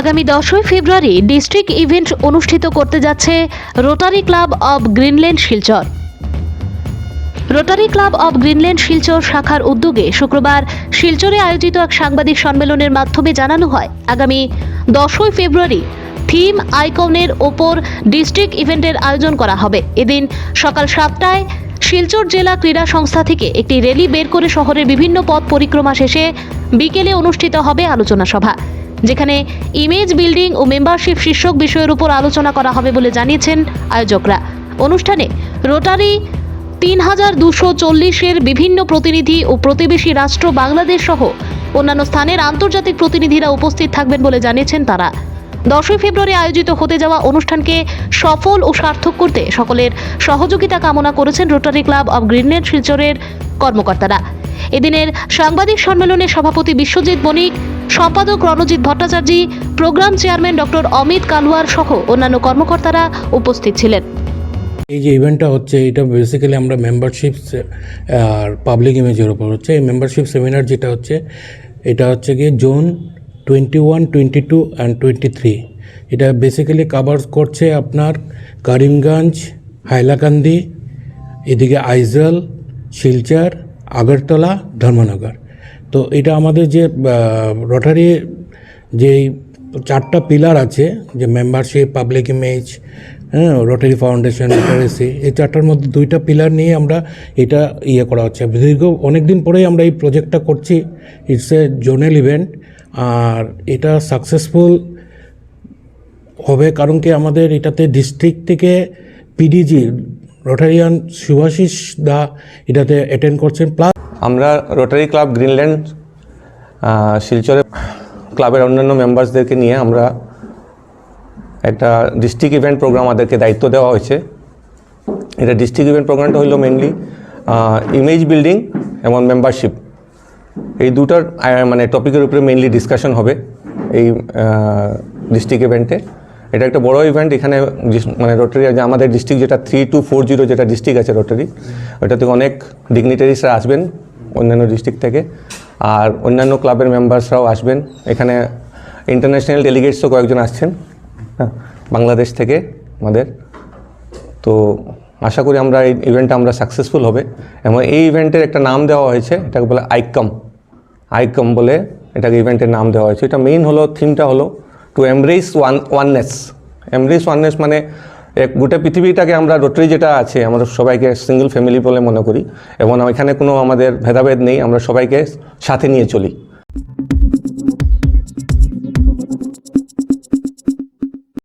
আগামী দশই ফেব্রুয়ারি district event অনুষ্ঠিত করতে যাচ্ছে Rotary Club of Greenland Silchar. Rotary Club of Greenland Silchar শাখার উদ্যোগে শুক্রবার শিলচরে আয়োজিত এক সাংবাদিক সম্মেলনের মাধ্যমে জানানো হয়, আগামী দশই ফেব্রুয়ারি থিম আইকনের ওপর ডিস্ট্রিক্ট ইভেন্টের আয়োজন করা হবে। এদিন সকাল সাতটায় শিলচর জেলা ক্রীড়া সংস্থা থেকে একটি র্যালি বের করে শহরের বিভিন্ন পথ পরিক্রমা শেষে বিকেলে অনুষ্ঠিত হবে আলোচনা সভা। যেখানে ইমেজ বিল্ডিং ও মেম্বারশিপ শীর্ষক বিষয়ের উপর আলোচনা করা হবে বলে জানিয়েছেন আয়োজকরা। অনুষ্ঠানে রোটারি তিন হাজার দুশো চল্লিশের বিভিন্ন প্রতিনিধি ও প্রতিবেশী রাষ্ট্র বাংলাদেশ সহ অন্যান্য স্থানের আন্তর্জাতিক প্রতিনিধিরা উপস্থিত থাকবেন বলে জানিয়েছেন তারা। দশই ফেব্রুয়ারি আয়োজিত হতে যাওয়া অনুষ্ঠানকে সফল ও সার্থক করতে সকলের সহযোগিতা কামনা করেছেন রোটারি ক্লাব অব গ্রিনল্যান্ড শিলচরের কর্মকর্তারা। এদিনের সাংবাদিক সম্মেলনে সভাপতি বিশ্বজিৎ বণিক সম্পাদক Ranajit Bhattacharya, programme chairman doctor Amit কালুয়ার সহ অন্যান্য কর্মকর্তারা উপস্থিত ছিলেন। এই যে ইভেন্টটা হচ্ছে, এটা বেসিক্যালি আমরা মেম্বারশিপ আর পাবলিক ইমেজের ওপর হচ্ছে। এই মেম্বারশিপ সেমিনার যেটা হচ্ছে, এটা হচ্ছে গিয়ে zone twenty one twenty two and twenty three এটা বেসিক্যালি কাভার করছে আপনার করিমগঞ্জ হাইলাকান্দি এদিকে আইজল শিলচর আগরতলা ধর্মনগর তো এটা আমাদের যে রটারি যে চারটা পিলার আছে, যে মেম্বারশিপ পাবলিক ইমেজ হ্যাঁ রোটারি ফাউন্ডেশন লিটারেসি এই চারটার মধ্যে দুইটা পিলার নিয়ে আমরা এটা ইয়ে করা হচ্ছে। দীর্ঘ অনেক দিন পরেই আমরা এই প্রজেক্টটা করছি। ইটস এ জোনাল ইভেন্ট আর এটা সাকসেসফুল হবে কারণ কি আমাদের এটাতে ডিস্ট্রিক্ট থেকে পিডিজি রোটারিয়ান সুভাষিস দা এটাতে অ্যাটেন্ড করছেন। প্লাস আমরা রোটারি ক্লাব গ্রিনল্যান্ড শিলচরে ক্লাবের অন্যান্য মেম্বার্সদেরকে নিয়ে আমরা একটা ডিস্ট্রিক্ট ইভেন্ট প্রোগ্রাম আমাদেরকে দায়িত্ব দেওয়া হয়েছে। এটা ডিস্ট্রিক্ট ইভেন্ট প্রোগ্রামটা হলো মেনলি ইমেজ বিল্ডিং এবং মেম্বারশিপ এই দুটার মানে টপিকের উপরে মেনলি ডিসকাশন হবে এই ডিস্ট্রিক্ট ইভেন্টে এটা একটা বড় ইভেন্ট এখানে মানে রোটারি আমাদের ডিস্ট্রিক্ট যেটা থ্রি টু ফোর জিরো যেটা ডিস্ট্রিক্ট আছে রোটারি ওটা থেকে অনেক ডিগনিটারিসরা আসবেন। অন্যান্য ডিস্ট্রিক্ট থেকে। আর অন্যান্য ক্লাবের মেম্বার্সরাও আসবেন। এখানে ইন্টারন্যাশনাল ডেলিগেটসও কয়েকজন আসছেন হ্যাঁ বাংলাদেশ থেকে আমাদের। তো আশা করি আমরা এই ইভেন্টটা আমরা সাকসেসফুল হবে। এবং এই ইভেন্টের একটা নাম দেওয়া হয়েছে, এটাকে বলে আইকম আইকম বলে এটাকে ইভেন্টের নাম দেওয়া হয়েছে। এটা মেইন হলো থিমটা হলো to embrace one oneness embrace oneness মানে এক গোটা পৃথিবীটাকে আমরা রোটারি যেটা আছে আমরা সবাইকে সিঙ্গেল ফ্যামিলি বলে মনে করি এবং এখানে কোনো আমাদের ভেদাভেদ নেই, আমরা সবাইকে সাথে নিয়ে চলি।